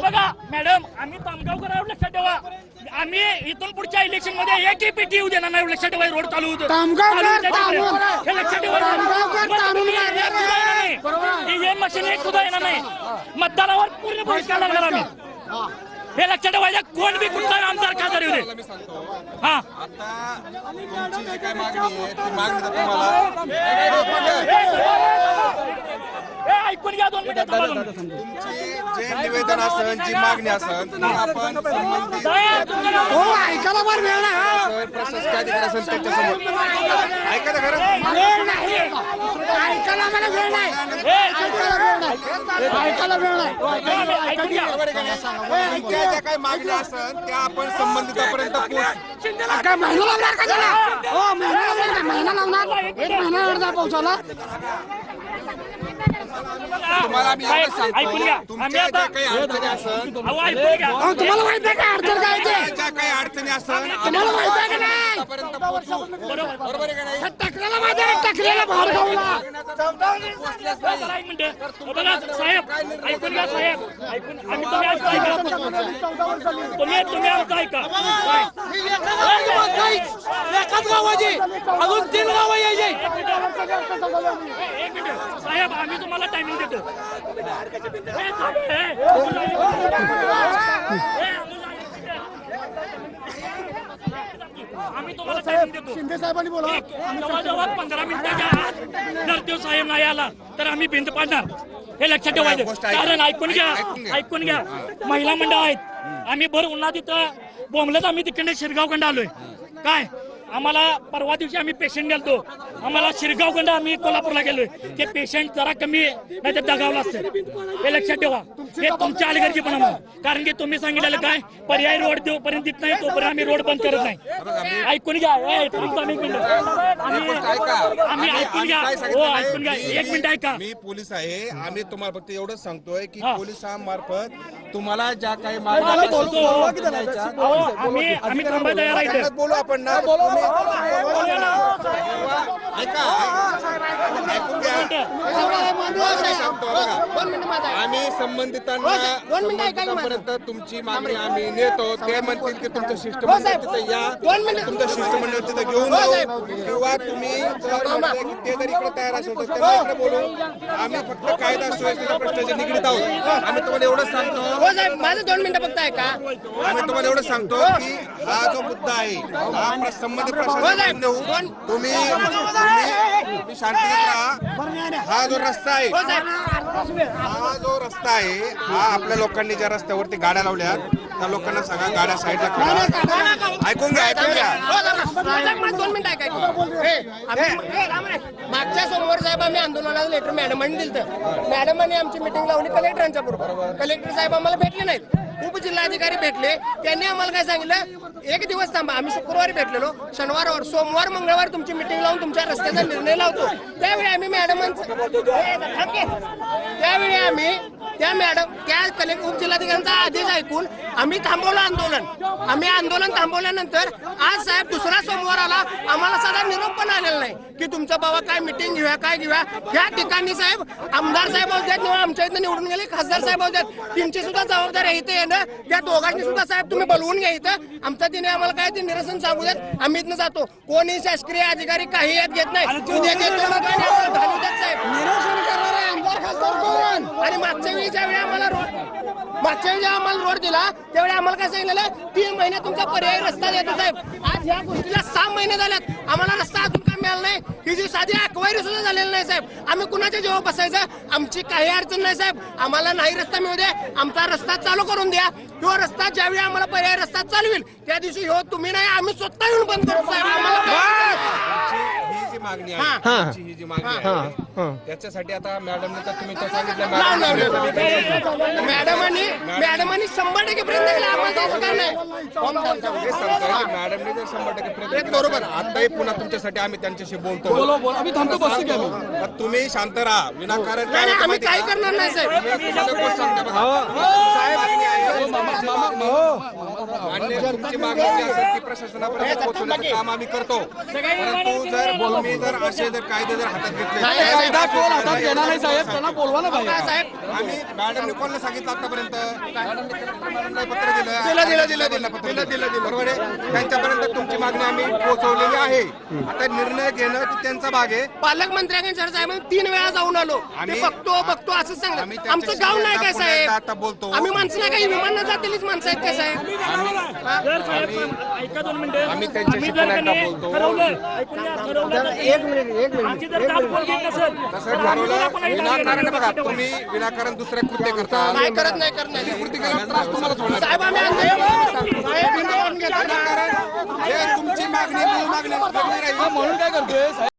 बघा मॅडम आम्ही तामगावकर आहोत लक्षात ठेवा आम्ही इथून पुढच्या इलेक्शनमध्ये एकही पेटी येऊ देणार नाही लक्षात ठेवा रोड चालू होतं. हे लक्षात ठेवा मशीन एक सुद्धा येणार नाही. मतदानावर पूर्ण बहिष्कार लागणार आम्ही. हे लक्षात ठेवायचं कोण बी कुठला आमदार खासदार येऊ दे मी सांगतो हा आता तुमची जी काय मागणी आहे ती मागणी जर तुम्हाला हे ऐकून घ्या दोन मिनिटं थांबा दोन मिनिटं. तुमची जे निवेदन असेल जी मागणी असेल ती आपण संबंधित हो ऐकायला फार वेळ नाही हा. सर, प्रशासकीय अधिकारी असेल त्याच्यासमोर? ऐका खरं. वेळ नाही. ऐकायला मला वेळ नाही. ऐकायला वेळ नाही. ऐकायला वेळ नाही. ज्या काही असेल त्या आपण संबंधितापर्यंत पोहोच काय महिना लावणार का त्याला? हो महिना लावणार महिना लावणार? एक महिना अर्धा पोहोचवला तुम्हाला आम्ही एवढंच साहेब, ऐकून घ्या. सांगतो आम्ही तुमच्या आता ज्या काही अडचणी असेल अहो ऐकून घ्या. अहो, तुम्हाला माहिती आहे का अडचण काय ते? ज्या काही अडचणी असेल तुम्हाला माहिती आहे का नाही? आतापर्यंत पोहोचू. बरोबर. आहे का नाही? ह्या टकऱ्याला माहिती आहे का? टकऱ्याला बाहेर गावला जरा एक मिनिट. बघा साहेब ऐकून घ्या साहेब. ऐकून आम्ही तुम्ही आमचं ऐका. तुम्ही तुम्ही आमचं ऐका. एकाच गावाची अजून तीन गाव यायचे एक मिनिट साहेब आम्ही तुम्हाला टायमिंग देतो. आम्ही तुम्हाला टायमिंग देतो. शिंदे साहेबांनी बोला. जवळजवळ पंधरा मिनिटाच्या आत जर तो साहेब नाही आला तर आम्ही भिंत पाडणार. हे लक्षात ठेवायचं. कारण ऐकून घ्या ऐकून घ्या. महिला मंडळ आहेत. आम्ही भर उन्हात इथं बोंबलत आम्ही तिकडे शिरगावकडे आलोय. काय? आम्हाला परवा दिवशी आम्ही पेशंट गेलतो आम्हाला शिरगावकडे आम्ही कोल्हापूरला गेलोय. ते पेशंट जरा कमी नाही तर दगावलं असतं. हे लक्षात ठेवा. हे तुमच्या अलगर्जीपणा कारण की तुम्ही सांगितलेलं काय? पर्याय रोड देऊ पर्यंत देत नाही तोपर्यंत आम्ही रोड बंद करत नाही. ऐकून घ्या आम्ही एक मिनिट. आम्ही गोष्ट ऐका. आम्ही आम्ही- ऐकून घ्या. हो? ऐकून घ्या. एक मिनिट ऐका. मी पोलीस आहे. आम्ही तुम्हाला फक्त एवढंच सांगतोय की हा. पोलिसांमार्फत तुम्हाला ज्या काही आम्ही अहो, आम्ही आम्ही थांबायला तयार आहे. बोलू आपण ना. तुम्ही- ऐका ऐकून घ्या मी सांगतो बघा. आम्ही संबंधितांना संबंधितांपर्यंत तुमची मागणी आम्ही नेतो. ते म्हणतील की तुमचं शिष्टमंडळ तिथे या. तुमचं शिष्टमंडळ तिथे घेऊन किंवा तुम्ही की ते जर इकडे तयार असेल तर त्यांना इकडे बोलू. आम्ही फक्त कायदा सुव्यवस्थेच्या प्रश्नाचे निगडीत आहोत. आम्ही तुम्हाला एवढंच सांगतो. हो माझं दोन मिनिटं फक्त ऐका. आम्ही तुम्हाला एवढं सांगतो की हा जो मुद्दा आहे हा संबंधित प्रशासन नेऊ. तुम्ही राहा. हा जो रस्ता आहे. हा जो रस्ता आहे हा आपल्या लोकांनी ज्या रस्त्यावरती गाड्या लावल्या त्या लोकांना सांगा गाड्या साईडला करा. ऐकून घ्या ऐकून घ्या. हो, हे, हे. मागच्या सोमवार साहेब आम्ही आंदोलनाला लेटर मॅडमांनी दिलं मॅडमांनी आमची मिटिंग लावली कलेक्टरांच्या बरोबर कलेक्टर साहेब आम्हाला भेटले नाहीत. उपजिल्हाधिकारी भेटले. त्यांनी आम्हाला काय सांगितलं? एक दिवस थांबा. आम्ही शुक्रवारी भेटलेलो. शनिवारवर सोमवार मंगळवार तुमची मिटिंग लावून तुमच्या रस्त्याचा निर्णय लावतो. त्यावेळी आम्ही मॅडमांचं त्यावेळी आम्ही त्या मॅडम त्या कलेक्टर उपजिल्हाधिकाऱ्यांचा आदेश ऐकून आम्ही थांबवलं आंदोलन. आम्ही आंदोलन थांबवल्यानंतर आज साहेब दुसरा सोमवार आला. आम्हाला साधा निरोप पण आलेला नाही की तुमचा बाबा काय मिटिंग घेऊया काय घेऊया. या ठिकाणी साहेब आमदार साहेब किंवा आमच्या इथं निवडून गेले खासदार साहेब होत्यात तुमची सुद्धा जबाबदारी इथे येणं. त्या दोघांनी सुद्धा साहेब तुम्ही बोलवून घ्या इथं. आमचा तिने आम्हाला काय ते निरसन सांगू देत आम्ही इथनं जातो. कोणी शासकीय अधिकारी काही येत घेत नाही. उद्या देत. साहेब. खासदार कोण आणि मागच्या वेळी ज्यावेळी आम्हाला रोड मागच्या वेळी जेव्हा आम्हाला रोड दिला त्यावेळी आम्हाला काय सांगितलेलं? तीन महिने तुमचा पर्यायी रस्ता देतो साहेब. आज या गोष्टीला सहा महिने झाल्यात. आम्हाला रस्ता अजून काय मिळाला नाही. ही जी साधी अक्वायरी सुद्धा झालेली नाही साहेब. आम्ही कुणाच्या जेव्हा बसायचं? आमची काही अडचण नाही साहेब. आम्हाला नाही रस्ता मिळू दे आमचा रस्ता चालू करून द्या. तो रस्ता ज्यावेळी आम्हाला पर्यायी रस्ता चालवेल त्या दिवशी हो तुम्ही नाही आम्ही स्वतः येऊन बंद करू साहेब. आम्हाला ही जी मागणी हा. आहे तुमची ही. जी मागणी आहे. त्याच्यासाठी आता मॅडमने तर तुम्ही तर सांगितलं मॅडम मॅडमांनी मॅडमांनी शंभर टक्के प्रयत्न केला आम्हाला द्यायचं काय नाही. हे सांगतोय की मॅडमने जर शंभर टक्के प्रयत्न बरोबर. आताही पुन्हा तुमच्यासाठी आम्ही त्यांच्याशी बोलतो. आम्ही थांबतो बसतो की आम्ही. मग तुम्ही शांत राहा. विनाकारण काय नाही, होतं आम्ही माहिती काही का? करणार नाही साहेब. तुम्ही एखादं गोष्ट सांगता बघा. साहेब, मागणी आहे. मान्य तुमची मागणी जी असेल ती प्रशासनापर्यंत पोहोचवण्याचं काम आम्ही करतो. परंतु जर तुम्ही जर असे जर कायदे जर हातात घेतले घेणार नाही साहेब त्यांना बोलवा ना साहेब. आम्ही मॅडमने कोणाला सांगितलं आतापर्यंत. मॅडमने पत्र दिलं दिलं, दिलं, दिलं, दिलं. पत्र दिलं दिलं. दिलं बरोबर आहे? त्यांच्यापर्यंत तुमची मागणी आम्ही पोहोचवलेली आहे. आता निर्णय घेणं तो त्यांचा भाग आहे. पालकमंत्र्यांच्या साहेब तीन वेळा जाऊन आलो. आम्ही- बघतो बघतो असं त्यांच्याशी आमचं गाव नाही काय एकदा आता साहेब बोलतो. आम्ही माणसं नाही काही विमान जातीलच माणसं आहेत काय साहेब? जर साहेब ऐका दोन मिनिटं. आम्ही त्यांच्याशी आम्ही जर पुन्हा एकदा कधी बोलतो. ठरवलं ऐकून घ्या, ठरवलं तर आमची जर दाब कोण घेत नसेल तसं तर आम्ही ठरवलं कोणाला विनाकारण बघा घेणार तुम्ही विनाकारण दुसरे कृत्य करता. नाही करत नाही करत नाही. कृती केल्यावर त्रास तुम्हालाच होणार साहेब आम्ही आंदोलन विनाकारण जे तुमची मागणी मूळ मागणी वेगळी राहील म्हणून काय करतोय?